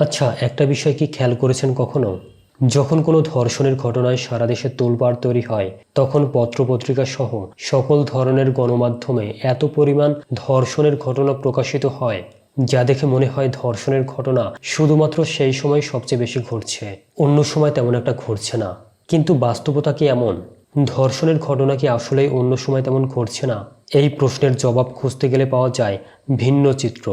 আচ্ছা একটা বিষয় কি খেয়াল করেছেন কখনো? যখন কোনো ধর্ষণের ঘটনায় সারা দেশে তোলপাড় তৈরি হয়, তখন পত্রপত্রিকা সহ সকল ধরনের গণমাধ্যমে এত পরিমাণ ধর্ষণের ঘটনা প্রকাশিত হয়, যা দেখে মনে হয় ধর্ষণের ঘটনা শুধুমাত্র সেই সময় সবচেয়ে বেশি ঘটছে। অন্য সময় তেমন একটা ঘটছে না। কিন্তু বাস্তবতা কি এমন? ধর্ষণের ঘটনা কি আসলেই অন্য সময় তেমন ঘটছে না? এই প্রশ্নের জবাব খুঁজতে গেলে পাওয়া যায় ভিন্ন চিত্র।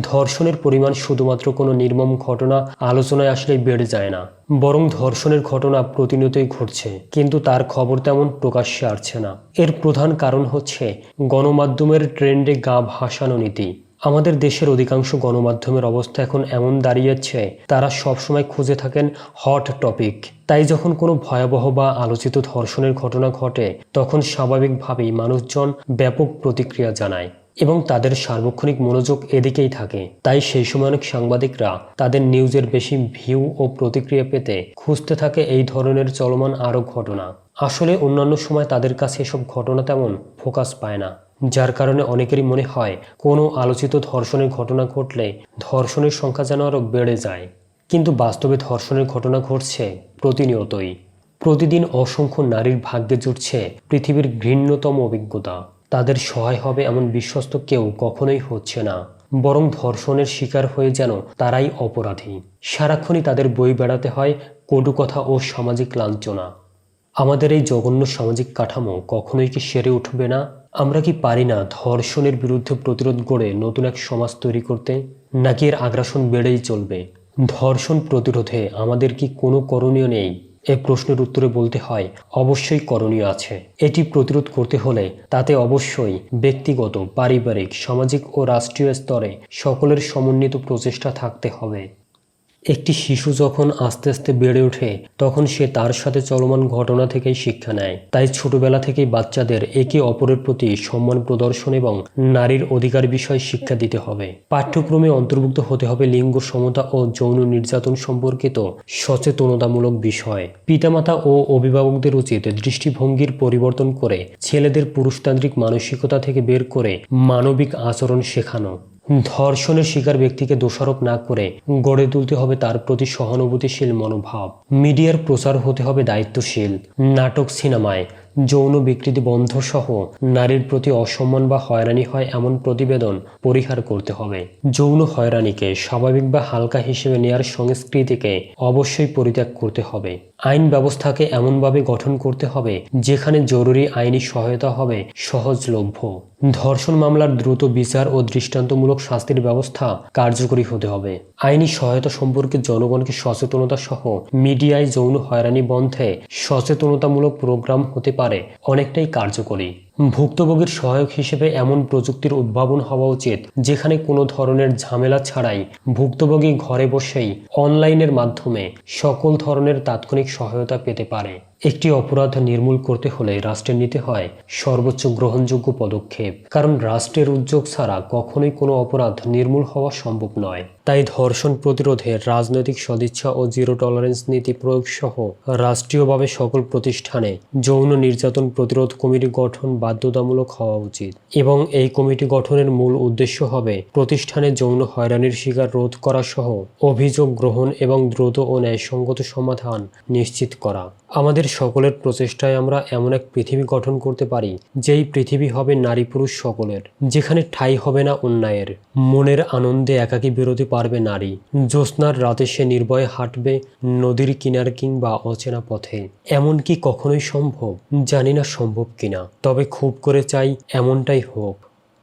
ধর্ষণের পরিমাণ শুধুমাত্র কোনো নির্মম ঘটনা আলোচনায় আসলেই বেড়ে যায় না, বরং ধর্ষণের ঘটনা প্রতিনিয়তই ঘটছে, কিন্তু তার খবর তেমন প্রকাশ্যে আসছে না। এর প্রধান কারণ হচ্ছে গণমাধ্যমের ট্রেন্ডে গা ভাসানো নীতি। আমাদের দেশের অধিকাংশ গণমাধ্যমের অবস্থা এখন এমন দাঁড়িয়েছে তারা সবসময় খুঁজে থাকেন হট টপিক। তাই যখন কোনো ভয়াবহ বা আলোচিত ধর্ষণের ঘটনা ঘটে, তখন স্বাভাবিকভাবেই মানুষজন ব্যাপক প্রতিক্রিয়া জানায়। এবং তাদের সার্বক্ষণিক মনোযোগ এদিকেই থাকে। তাই সেই সময় অনেক সাংবাদিকরা তাদের নিউজের বেশি ভিউ ও প্রতিক্রিয়া পেতে খুঁজতে থাকে এই ধরনের চলমান আরও ঘটনা। আসলে অন্যান্য সময় তাদের কাছে এসব ঘটনা তেমন ফোকাস পায় না, যার কারণে অনেকেরই মনে হয় কোনো আলোচিত ধর্ষণের ঘটনা ঘটলে ধর্ষণের সংখ্যা যেন আরও বেড়ে যায়। কিন্তু বাস্তবে ধর্ষণের ঘটনা ঘটছে প্রতিনিয়তই। প্রতিদিন অসংখ্য নারীর ভাগ্যে জুটছে পৃথিবীর ঘৃণ্যতম অভিজ্ঞতা। তাদের সহায় হবে এমন বিশ্বস্ত কেউ কখনোই হচ্ছে না। বরং ধর্ষণের শিকার হয়ে যেন তারাই অপরাধী। সারাক্ষণই তাদের বই বেড়াতে হয় কটু কথা ও সামাজিক লাঞ্ছনা। আমাদের এই জঘন্য সামাজিক কাঠামো কখনোই কি সেরে উঠবে না? আমরা কি পারি না ধর্ষণের বিরুদ্ধে প্রতিরোধ গড়ে নতুন এক সমাজ তৈরি করতে? নাকি এর আগ্রাসন বেড়েই চলবে? ধর্ষণ প্রতিরোধে আমাদের কি কোনো করণীয় নেই? এই প্রশ্নের উত্তরে বলতে হয়, অবশ্যই করণীয় আছে। এটি প্রতিরোধ করতে হলে তাতে অবশ্যই ব্যক্তিগত, পারিবারিক, সামাজিক ও রাষ্ট্রীয় স্তরে সকলের সমন্বিত প্রচেষ্টা থাকতে হবে। একটি শিশু যখন আস্তে আস্তে বেড়ে ওঠে, তখন সে তার সাথে চলমান ঘটনা থেকেই শিক্ষা নেয়। তাই ছোটবেলা থেকেই বাচ্চাদের একে অপরের প্রতি সম্মান প্রদর্শন এবং নারীর অধিকার বিষয়ে শিক্ষা দিতে হবে। পাঠ্যক্রমে অন্তর্ভুক্ত হতে হবে লিঙ্গ সমতা ও যৌন নির্যাতন সম্পর্কিত সচেতনতামূলক বিষয়। পিতামাতা ও অভিভাবকদের উচিত দৃষ্টিভঙ্গির পরিবর্তন করে ছেলেদের পুরুষতান্ত্রিক মানসিকতা থেকে বের করে মানবিক আচরণ শেখানো। ধর্ষণের শিকার ব্যক্তিকে দোষারোপ না করে গড়ে তুলতে হবে তার প্রতি সহানুভূতিশীল মনোভাব। মিডিয়ার প্রচার হতে হবে দায়িত্বশীল। নাটক, সিনেমায় যৌন বিকৃতি বন্ধ সহ নারীর প্রতি অসম্মান বা হয়রানি হয় এমন প্রতিবেদন পরিহার করতে হবে। যৌন হয়রানিকে স্বাভাবিক বা হালকা হিসেবে নেয়ার সংস্কৃতিকে অবশ্যই পরিত্যাগ করতে হবে। আইন ব্যবস্থাকে এমনভাবে গঠন করতে হবে যেখানে জরুরি আইনি সহায়তা হবে সহজলভ্য। ধর্ষণ মামলার দ্রুত বিচার ও দৃষ্টান্তমূলক শাস্তির ব্যবস্থা কার্যকরী হতে হবে। আইনি সহায়তা সম্পর্কে জনগণকে সচেতনতা সহ মিডিয়ায় যৌন হয়রানি বন্ধে সচেতনতামূলক প্রোগ্রাম হতে পারে অনেকটাই কার্যকরী। ভুক্তভোগীর সহায়ক হিসেবে এমন প্রযুক্তির উদ্ভাবন হওয়া উচিত যেখানে কোনো ধরনের ঝামেলা ছাড়াই ভুক্তভোগী ঘরে বসেই অনলাইনের মাধ্যমে সকল ধরনের তাৎক্ষণিক সহায়তা পেতে পারে। একটি অপরাধ নির্মূল করতে হলে রাষ্ট্রের নিতে হয় সর্বোচ্চ গ্রহণযোগ্য পদক্ষেপ। কারণ রাষ্ট্রের উদ্যোগ ছাড়া কখনোই কোনো অপরাধ নির্মূল হওয়া সম্ভব নয়। তাই ধর্ষণ প্রতিরোধে রাজনৈতিক সদিচ্ছা ও জিরো টলারেন্স নীতি প্রয়োগ সহ রাষ্ট্রীয়ভাবে সকল প্রতিষ্ঠানে যৌন নির্যাতন প্রতিরোধ কমিটি গঠন বাধ্যতামূলক হওয়া উচিত। এবং এই কমিটি গঠনের মূল উদ্দেশ্য হবে প্রতিষ্ঠানে যৌন হয়রানির শিকার রোধ করা সহ অভিযোগ গ্রহণ এবং দ্রুত ও ন্যায়সঙ্গত সমাধান নিশ্চিত করা। আমাদের সকলের প্রচেষ্টায় আমরা এমন এক পৃথিবী গঠন করতে পারি, যেই পৃথিবী হবে নারী পুরুষ সকলের, যেখানে ঠাই হবে না অন্যায়ের। মনের আনন্দে একাকী বেরোতে পারবে নারী। জ্যোৎস্নার রাতে সে নির্ভয়ে হাঁটবে নদীর কিনার কিংবা অচেনা পথে। এমন কি কখনোই সম্ভব, জানি না সম্ভব কিনা। তবে খুব করে চাই এমনটাই হোক।